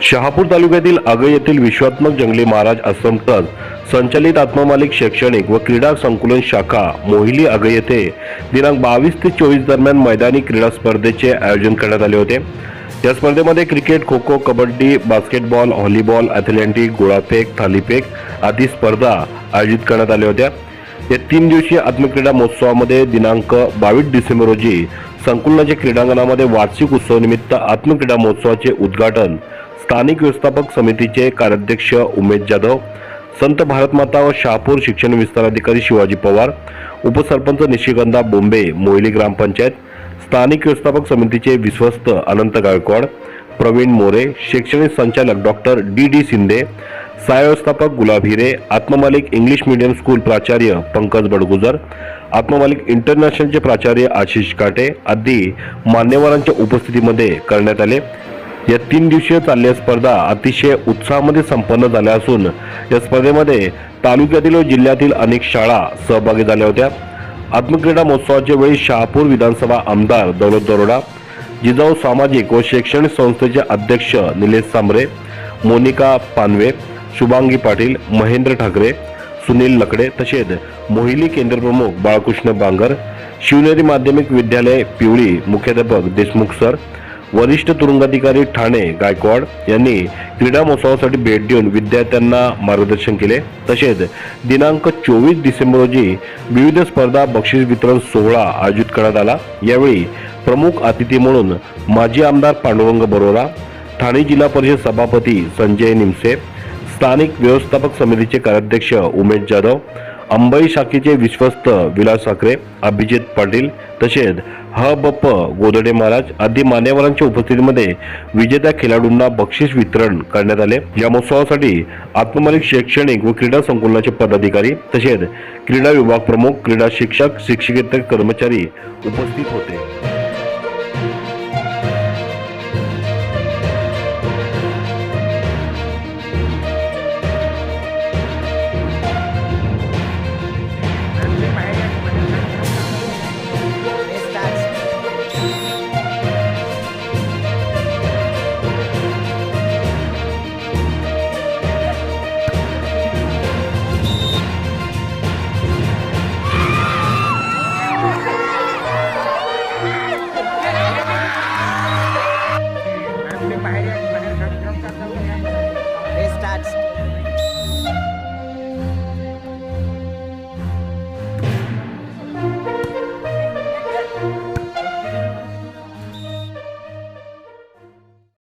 शहापूर तालुक्यातील आग येथील विश्वात्मक जंगली महाराज आश्रम ट्रस्ट संचालित आत्ममालिक शैक्षणिक व क्रीडा संकुलन शाखा मोहिली आग येथे दिनांक बावीस ते चोवीस दरम्यान मैदानी क्रीडा स्पर्धेचे आयोजन करण्यात आले होते. या स्पर्धेमध्ये cricket kho kho kabaddi basketball volleyball athletic गोळाफेक थालीफेक आदी स्पर्धा आयोजित करण्यात आल्या होत्या. या तीन दिवसीय आत्मक्रीडा महोत्सवामध्ये दिनांक बावीस डिसेंबर रोजी संकुलनाच्या क्रीडांगणामध्ये वार्षिक उत्सवानिमित्त आत्मक्रीडा महोत्सवाचे उद्घाटन स्थानिक व्यवस्थापक समितीचे कार्याध्यक्ष उमेश जाधव संत भारतमाता व शहापूर शिक्षण विस्तार अधिकारी शिवाजी पवार उपसरपंच निशिगंधा बोंबे मोयली ग्रामपंचायत स्थानिक व्यवस्थापक समितीचे विश्वस्त अनंत गायकवाड प्रवीण मोरे शैक्षणिक संचालक डॉक्टर डी डी शिंदे सहाय्य व्यवस्थापक Gulab Hire Atmamalik English medium school प्राचार्य पंकज बडगुजर आत्ममालिक इंटरनॅशनलचे प्राचार्य आशिष काटे आदी मान्यवरांच्या उपस्थितीमध्ये करण्यात आले. या तीन दिवसीय चाललेल्या स्पर्धा अतिशय उत्साहामध्ये संपन्न झाल्या असून या स्पर्धेमध्ये तालुक्यातील व जिल्ह्यातील अनेक शाळा सहभागी झाल्या होत्या. आत्मक्रीडा महोत्सवाच्या वेळी शहापूर विधानसभा आमदार दौलत दरोडा जिजाऊ सामाजिक व शैक्षणिक संस्थेचे अध्यक्ष निलेश सांबरे मोनिका पानवे शुभांगी पाटील महेंद्र ठाकरे सुनील लकडे तसेच मोहिली केंद्रप्रमुख बाळकृष्ण बांगर शिवनेरी माध्यमिक विद्यालय पिवळी मुख्याध्यापक देशमुख सर वरिष्ठ तुरुंगाधिकारी ठाणे गायकवाड यांनी क्रीडा महोत्सवासाठी भेट देऊन विद्यार्थ्यांना मार्गदर्शन केले. तसेच दिनांक चोवीस डिसेंबर रोजी विविध स्पर्धा बक्षीस वितरण सोहळा आयोजित करण्यात आला. यावेळी प्रमुख अतिथी म्हणून माजी आमदार पांडुरंग बरोरा ठाणे जिल्हा परिषद सभापती संजय निमसे स्थानिक व्यवस्थापक समितीचे कार्याध्यक्ष उमेश जाधव अंबई शाखेचे विश्वस्त विलास साखरे अभिजित पाटील तसेच ह बप्प गोदडे महाराज आदी मान्यवरांच्या उपस्थितीमध्ये विजेत्या खेळाडूंना बक्षीस वितरण करण्यात आले. या महोत्सवासाठी आत्ममालिक शैक्षणिक व क्रीडा संकुलनाचे पदाधिकारी तसेच क्रीडा विभाग प्रमुख क्रीडा शिक्षक शिक्षकेतर कर्मचारी उपस्थित होते.